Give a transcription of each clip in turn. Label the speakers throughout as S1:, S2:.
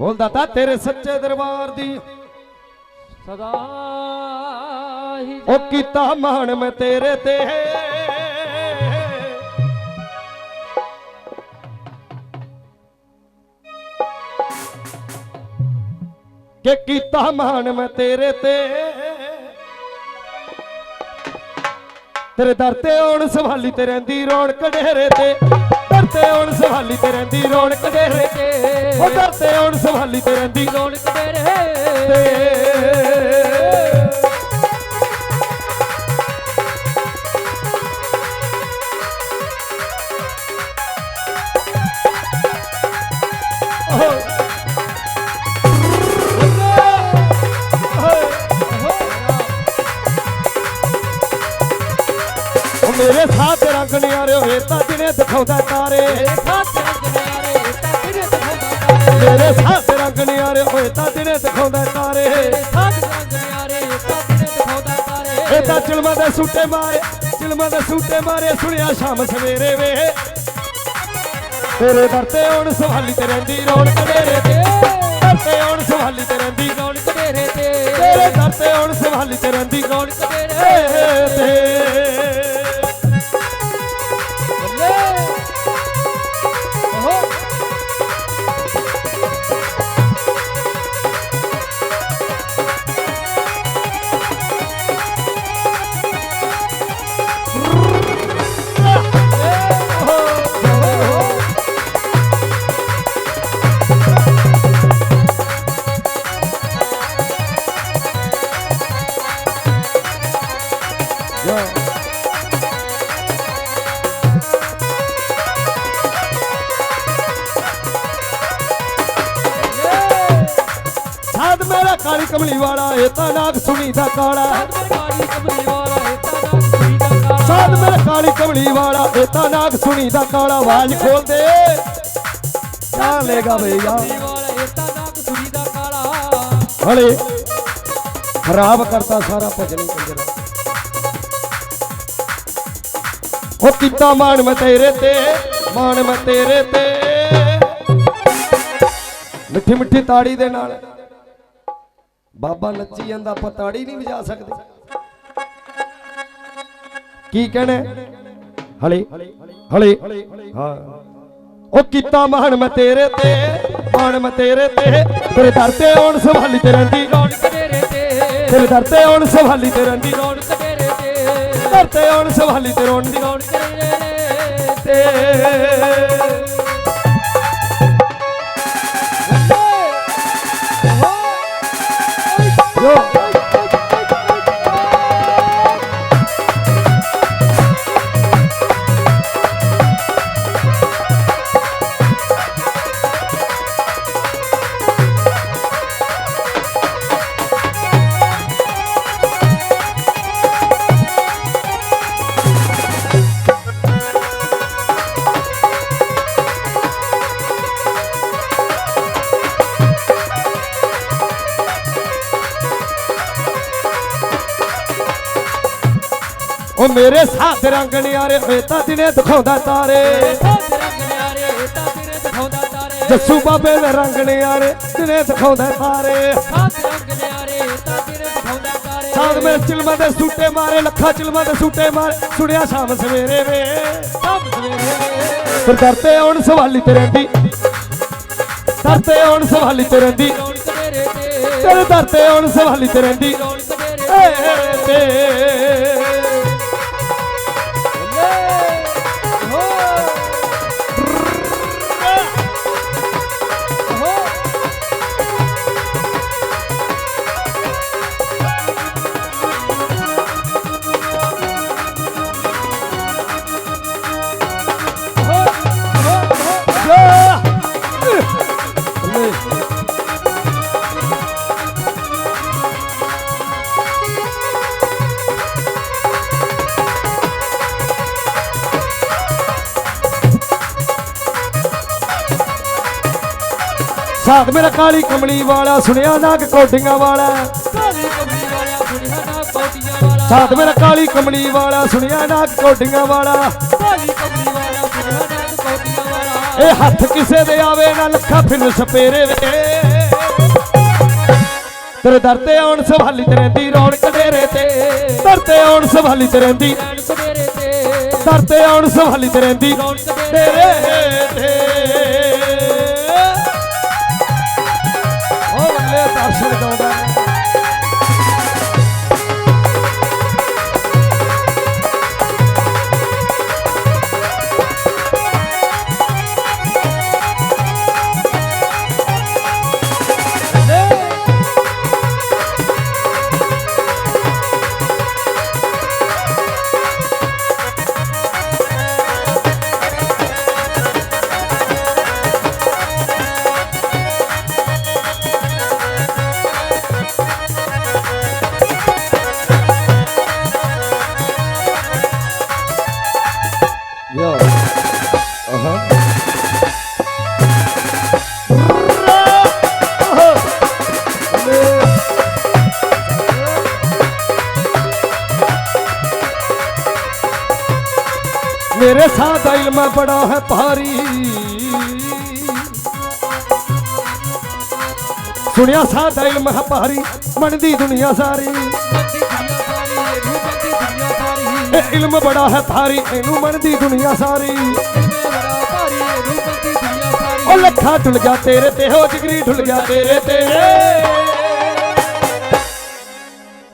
S1: ਬੋਲਦਾ ਤਾਂ ਤੇਰੇ ਸੱਚੇ ਦਰਬਾਰ ਦੀ।
S2: ਸਦਾ ਹੀ
S1: ਉਹ ਕੀਤਾ ਮਾਣ ਮੈਂ ਤੇਰੇ ਤੇ। ਕਿ ਕੀਤਾ ਮਾਣ ਮੈਂ ਤੇਰੇ ਤੇ। ਤੇਰੇ ਦਰ ਤੇ ਆਉਣ ਸਵਾਲੀ ਤੇ ਰਹਿੰਦੀ ਰੌਣਕ ਡੇਰੇ ਤੇ। ਤੇ ਆਉਣ ਸਵਾਲੀ ਤੇ ਰਹਿੰਦੀ ਰੌਣਕ ਡੇਰੇ ਤੇ। ਉਹ ਦਰ ਤੇ ਆਉਣ ਸਵਾਲੀ ਤੇ ਰਹਿੰਦੀ
S2: ਰੌਣਕ ਤੇਰੇ
S1: ਤੇ। ਮੇਰੇ ਰੰਗ ਨਿਆਰੇ ਹੋਏ ਤਾਂ ਦਿਨੇ ਦਿਖਾਉਂਦਾ ਤਾਰੇ?
S2: ਸਾਥ ਰੰਗ ਨਿਆਰੇ ਤਾਂ
S1: ਮੇਰੇ ਸਾਥ ਰੰਗ ਨਿਆਰੇ ਹੋਏ ਤਾਂ ਦਿਨੇ ਦਿਖਾਉਂਦਾ ਤਾਰੇ? ਇਹ ਤਾਂ ਚਿਲਮਾਂ ਦੇ ਸੂਟੇ ਮਾਰੇ, ਚਿਲਮਾਂ ਦੇ ਸੂਟੇ ਮਾਰੇ, ਸੁਣਿਆ ਸ਼ਾਮ ਸਵੇਰੇ ਵੇ। ਤੇਰੇ ਦਰ ਤੇ ਆਉਣ ਸਵਾਲੀ ਤੇ ਰਹਿੰਦੀ ਰੌਣਕ ਡੇਰੇ ਤੇ। ਦਰ ਤੇ ਆਉਣ ਸਵਾਲੀ ਤੇ ਰਹਿੰਦੀ
S2: ਰੌਣਕ ਤੇਰੇ ਤੇ।
S1: ਤੇਰੇ ਦਰ ਤੇ ਆਉਣ ਸਵਾਲੀ ਤੇ ਰਹਿੰਦੀ
S2: ਰੌਣਕ ਤੇਰੇ
S1: ਕਾਲੀ ਕਮਲੀ ਵਾਲਾ, ਇਹ ਤਾਂ ਨਾਗ ਸੁਣੀ ਦਾ ਕਾਲਾ। ਸਾਧ ਮੇਰਾ ਕਾਲੀ ਕਮਲੀ ਵਾਲਾ, ਇਹ ਤਾਂ ਨਾਗ ਸੁਣੀ ਦਾ ਕਾਲਾ। ਆਵਾਜ਼ ਖੋਲ ਦੇ। ਚਾਲੇਗਾ ਭਈਆ ਹਲੇ ਖਰਾਬ ਕਰਤਾ ਸਾਰਾ ਭਜਨੀ ਕੰਜਰਾ। ਉਹ ਕੀਤਾ ਮਾਣ ਮੈਂ ਤੇਰੇ ਤੇ, ਮਾਣ ਮੈਂ ਤੇਰੇ ਤੇ। ਮਿੱਠੀ ਮਿੱਠੀ ਤਾੜੀ ਦੇ ਨਾਲ ਬਾਬਾ ਨੱਚੀ ਜਾਂਦਾ ਆਪਾਂ ਤਾੜੀ ਨਹੀਂ ਵਜਾ ਸਕਦੇ। ਕੀ ਕਹਿਣਾ ਹਲੇ ਹਲੇ, ਹਾਂ। ਉਹ ਕੀਤਾ ਮਾਣ ਮੈਂ ਤੇਰੇ ਤੇ, ਮਾਣ ਮੈਂ ਤੇਰੇ ਤੇ। ਤੇਰੇ ਦਰ ਤੇ ਆਉਣ ਸਵਾਲੀ ਤੇ ਰਹਿੰਦੀ।
S2: ਰੌਣਕ ਤੇਰੇ ਤੇ
S1: ਤੇਰੇ ਦਰ ਤੇ ਆਉਣ ਸਵਾਲੀ ਤੇ ਰਹਿੰਦੀ।
S2: ਰੌਣਕ ਤੇਰੇ ਤੇ
S1: ਦਰ ਤੇ ਆਉਣ ਸਵਾਲੀ ਤੇ
S2: ਰੌਣਕ ਤੇਰੇ
S1: ਤੇ। ਉਹ ਮੇਰੇ ਸਾਥ ਰੰਗ ਨਿਆਰੇ ਹੋਏ ਤਾਂ ਦਿਨੇ ਦਿਖਾਉਂਦਾ ਤਾਰੇ।
S2: ਰੰਗ ਨਿਆਰੇ ਤਾਂ ਤੇਰੇ ਤਾਰੇ
S1: ਜੱਸੂ ਬਾਬੇ ਦੇ ਰੰਗ ਨਿਆਰੇ ਦਿਨੇ ਦਿਖਾਉਂਦਾ ਤਾਰੇ। ਸਾਧ ਮੇਰੇ ਚਿਲਮਾਂ ਦੇ ਸੂਟੇ ਮਾਰੇ, ਲੱਖਾਂ ਚਿਲਮਾਂ ਦੇ ਸੂਟੇ ਮਾਰੇ। ਸੁਣਿਆ ਸ਼ਾਮ ਸਵੇਰੇ ਵੇ। ਫਿਰ ਦਰ ਤੇ ਆਉਣ ਸਵਾਲੀ ਤੇ ਰਹਿੰਦੀ। ਦਰ ਤੇ ਆਉਣ ਸਵਾਲੀ ਤੇ ਰਹਿੰਦੀ।
S2: ਰੌਣਕ ਤੇਰੇ
S1: ਦਰ ਤੇ ਆਉਣ ਸਵਾਲੀ ਤੇ ਰਹਿੰਦੀ। ਏ। ਸਾਧ ਮੇਰਾ ਕਾਲੀ ਕਮਲੀ ਵਾਲਾ ਸੁਣਿਆ ਨਾਗ ਕੋਡੀਆਂ ਵਾਲਾ?
S2: ਕਾਲੀ ਕਮਲੀ ਵਾਲਾ ਸੁਣਿਆ ਨਾ ਕੋਟੀਆਂ ਵਾਲਾ?
S1: ਮੇਰਾ ਕਾਲੀ ਕਮਲੀ ਵਾਲਾ ਸੁਣਿਆ ਕੋਡੀਆਂ ਵਾਲਾ?
S2: ਕਾਲੀ ਕਮਲੀ ਵਾਲਾ ਸੁਣਿਆ ਨਾ ਕੋਟੀਆਂ ਵਾਲਾ?
S1: ਇਹ ਹੱਥ ਕਿਸੇ ਦੇ ਆਵੇ ਨਾ ਲੱਖਾਂ ਫਿਰਨ ਸਪੇਰੇ ਵੇ। ਤੇਰੇ ਦਰ ਤੇ ਆਉਣ ਸਵਾਲੀ ਤੇ ਰਹਿੰਦੀ ਰੌਣਕ ਡੇਰੇ ਤੇ। ਦਰ ਤੇ ਆਉਣ ਸਵਾਲੀ ਤੇ ਰਹਿੰਦੀ ਦਰ ਤੇ ਆਉਣ ਸਵਾਲੀ ਤੇ ਰਹਿੰਦੀ
S2: ਰੌਣਕ ਡੇਰੇ
S1: ਤੇਰੇ ਤੇ। それと ਆਹਾ। ਮੇਰੇ ਸਾਥ ਦਾ ਇਲਮ ਬੜਾ ਹੈ ਭਾਰੀ। ਸੁਣਿਆ ਸਾਥ ਦਾ ਇਲਮ ਹੈ ਭਾਰੀ ਮੰਨਦੀ ਦੁਨੀਆ ਸਾਰੀ।
S2: ਬੰਦੀ ਦੁਨੀਆ ਸਾਰੀ ਇਹਨੂੰ ਬੰਦੀ
S1: ਉਹ ਲੱਖਾਂ ਢੁਲ ਗਿਆ ਤੇਰੇ ਤੇ ਹੋ ਜਿਗਰੀ ਢੁਲ ਗਿਆ ਤੇਰੇ ਤੇ।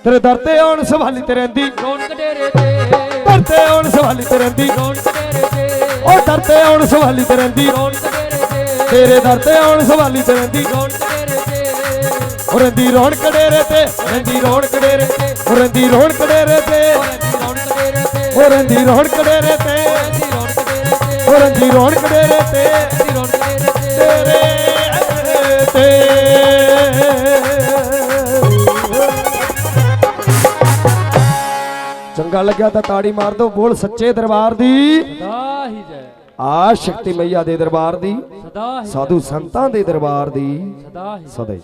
S1: ਤੇਰੇ ਦਰ ਤੇ ਆਉਣ ਸਵਾਲੀ ਤੇ ਰਹਿੰਦੀ।
S2: ਰੌਣਕ ਡੇਰੇ ਤੇ
S1: ਦਰ ਤੇ ਆਉਣ ਸਵਾਲੀ ਤੇ ਰਹਿੰਦੀ।
S2: ਰੌਣਕ ਡੇਰੇ ਤੇ
S1: ਉਹ ਦਰ ਤੇ ਆਉਣ ਸਵਾਲੀ ਤੇ ਰਹਿੰਦੀ।
S2: ਰੌਣਕ ਡੇਰੇ ਤੇ
S1: ਤੇਰੇ ਦਰ ਤੇ ਆਉਣ ਸਵਾਲੀ ਤੇ ਰਹਿੰਦੀ।
S2: ਰੌਣਕ ਡੇਰੇ ਤੇ
S1: ਉਹ ਰਹਿੰਦੀ ਰੌਣਕ ਡੇਰੇ ਤੇ ਰਹਿੰਦੀ ਰੌਣਕ ਡੇਰੇ ਤੇ ਉਹ ਰਹਿੰਦੀ ਰੌਣਕ ਡੇਰੇ ਤੇ।
S2: ਤੇ
S1: ਉਹ ਰਹਿੰਦੀ ਰੌਣਕ ਡੇਰੇ ਤੇ।
S2: ਰੌਣਕ ਡੇਰੇ ਤੇ
S1: ਉਹ ਰਹਿੰਦੀ ਰੌਣਕ ਡੇਰੇ ਤੇ। ਚੰਗਾ ਲੱਗਿਆ ਤਾਂ ਤਾੜੀ ਮਾਰ ਦੋ ਬੋਲ ਸੱਚੇ ਦਰਬਾਰ ਦੀ।
S2: ਸਦਾ ਹੀ ਜੈ।
S1: ਆ ਸ਼ਕਤੀ ਮਈਆ ਦੇ ਦਰਬਾਰ ਦੀ
S2: ਸਦਾ ਹੀ
S1: ਸਾਧੂ ਸੰਤਾਂ ਦੇ ਦਰਬਾਰ ਦੀ।
S2: ਸਦਾ ਹੀ
S1: ਸਦਾ ਹੀ।